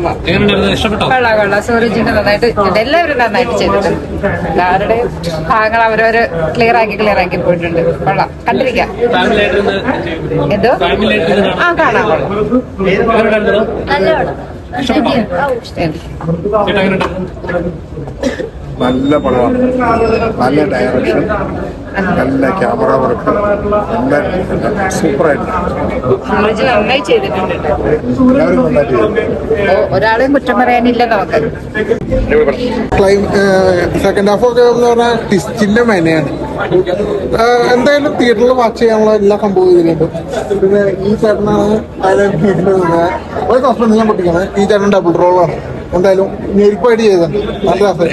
കൊള്ളാം. കൊള്ളാം സൂരജിന്റെ നന്നായിട്ട് എല്ലാവരും നന്നായിട്ട് ചെയ്തിട്ടുണ്ട്. എല്ലാവരുടെയും ഭാഗങ്ങൾ അവരവര് ക്ലിയർ ആക്കി ക്ലിയർ ആക്കി പോയിട്ടുണ്ട്. കൊള്ളാം. കണ്ടിരിക്കാം. എന്തോ? ആ കാണാം കൊള്ളാം നല്ല പടമാണ്. നല്ല ഡയറക്ഷൻ നല്ല ക്യാമറ വർക്ക് നല്ല സൂപ്പറായിട്ടുണ്ട് ഒരാളെയും കുറ്റം പറയാനില്ല നമുക്ക്. ക്ലൈം സെക്കൻഡ് ഹാഫ് ഒക്കെ എന്ന് പറഞ്ഞാൽ ടിസ്റ്റിന്റെ മെനയാണ്. എന്തായാലും തിയേറ്ററിൽ വാച്ച് ചെയ്യാനുള്ള എല്ലാ സംഭവം ഇതിലുണ്ട്. പിന്നെ ഈ ചേട്ടനാണ് ഒരു സസ്പെൻസ് ഞാൻ പൊട്ടിക്കുന്നത്. ഈ ചേട്ടൻ ഡബിൾ റോളാണ് എന്തായാലും ഞെരിപ്പായിട്ട് ചെയ്തിട്ടുണ്ട് നല്ല രസം.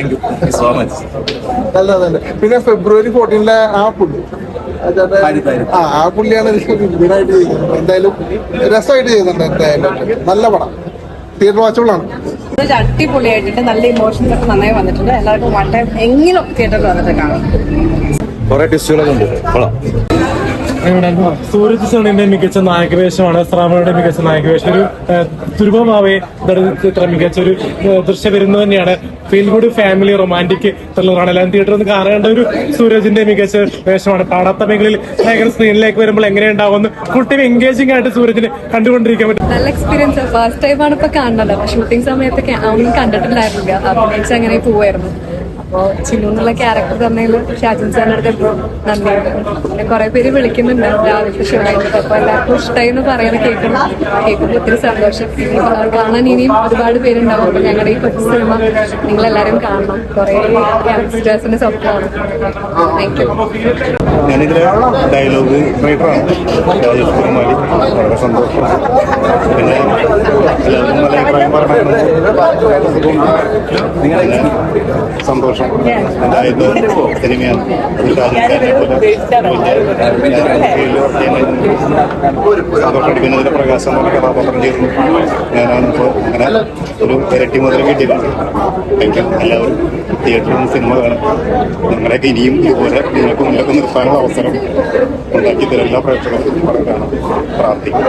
നല്ല തന്നെ പിന്നെ ഫെബ്രുവരി ഫോർട്ടീനിലെ ആ പുള്ളി. ആ ആ പുള്ളിയാണ് ഇതിനായിട്ട് ചെയ്യുന്നത് എന്തായാലും രസമായിട്ട് ചെയ്യുന്നുണ്ട് എന്തായാലും. നല്ല പടം. തിയേറ്റർ വാച്ചബിൾ ആണ്. അടിപൊളിയായിട്ടുണ്ട് നല്ല ഇമോഷൻസ് ഒക്കെ നന്നായി വന്നിട്ടുണ്ട്. എല്ലാവർക്കും വൺ ടൈം എങ്കിലും തിയേറ്ററിൽ വന്നിട്ട് കാണാം. കുറെ ടെസ്റ്റുകളൊക്കെ ഉണ്ട്. സൂരജ് സോണിന്റെ മികച്ച നായകവേഷമാണ് ശ്രാവണയുടെ മികച്ച നായകവേഷം. ഒരു ദുർബഭാവെ ചിത്ര മികച്ച ഒരു ദൃശ്യ വരുന്നത് തന്നെയാണ്. ഫീൽ ഗുഡ് ഫാമിലി റൊമാന്റിക് ത്രില്ലറാണ് എല്ലാം തിയേറ്ററിൽ നിന്ന് കാണേണ്ട ഒരു സൂരജിന്റെ മികച്ച വേഷമാണ്. പാടാത്ത മേഖലയിൽ നായകൻ സ്ക്രീനിലേക്ക് വരുമ്പോൾ എങ്ങനെയുണ്ടാവുമെന്ന് ഫുൾ ടൈം എൻഗേജിംഗ് ആയിട്ട് സൂരജിന് കണ്ടുകൊണ്ടിരിക്കാൻ പറ്റും. നല്ല എക്സ്പീരിയൻസ് ഫസ്റ്റ് ടൈമാണ് ഇപ്പൊ കാണുന്നത്. ഷൂട്ടിംഗ് സമയത്തൊക്കെ ഒന്നും കണ്ടിട്ടില്ലായിരുന്നില്ല അഭിനയിച്ച് അങ്ങനെ പോവായിരുന്നു. അപ്പോ ചിന്നു എന്നുള്ള ക്യാരക്ടർ തന്നതിൽ ഷാജൻ സാറിന്റെ അടുത്ത് എപ്പോഴും നന്ദിയുണ്ട് പിന്നെ കുറെ പേര് വിളിക്കുന്നുണ്ട്. രാവിലത്തെ ഷോ ആയിട്ട്. അപ്പൊ എല്ലാവർക്കും ഇഷ്ടമായി എന്ന് പറയുന്നത് കേൾക്കണം കേൾക്കുമ്പോൾ ഒത്തിരി സന്തോഷം. കാണാൻ ഇനിയും ഒരുപാട് പേരുണ്ടാവും. അപ്പൊ ഞങ്ങളുടെ ഈ കൊച്ചു സിനിമ നിങ്ങൾ എല്ലാവരും കാണണം. കുറെ ക്യാരക്ടേഴ്സിന്റെ സ്വപ്നമാണ്. താങ്ക് യു ഞാനിതിലെ ഡയലോഗ് റൈറ്ററാണ് വളരെ സന്തോഷം. സന്തോഷം. കഴിഞ്ഞു. സന്തോഷമുണ്ട് പിന്നെ ഇതിലെ പ്രകാശം എന്നുള്ള കഥാപാത്രം ചെയ്തു ഞാനാണ് ഇപ്പോൾ അങ്ങനെ ഒരു ഇരട്ടി മുതൽ കിട്ടിയിട്ടുണ്ട് യു എല്ലാവരും തിയേറ്ററിൽ നിന്ന് സിനിമ കാണും നിങ്ങളെയൊക്കെ ഇനിയും ഇതുപോലെ നിങ്ങൾക്ക് മുന്നിലൊക്കെ നിർത്താനുള്ള അവസരം ഉണ്ടാക്കി തരും എല്ലാ പ്രേക്ഷകർക്കും പ്രാർത്ഥിക്കും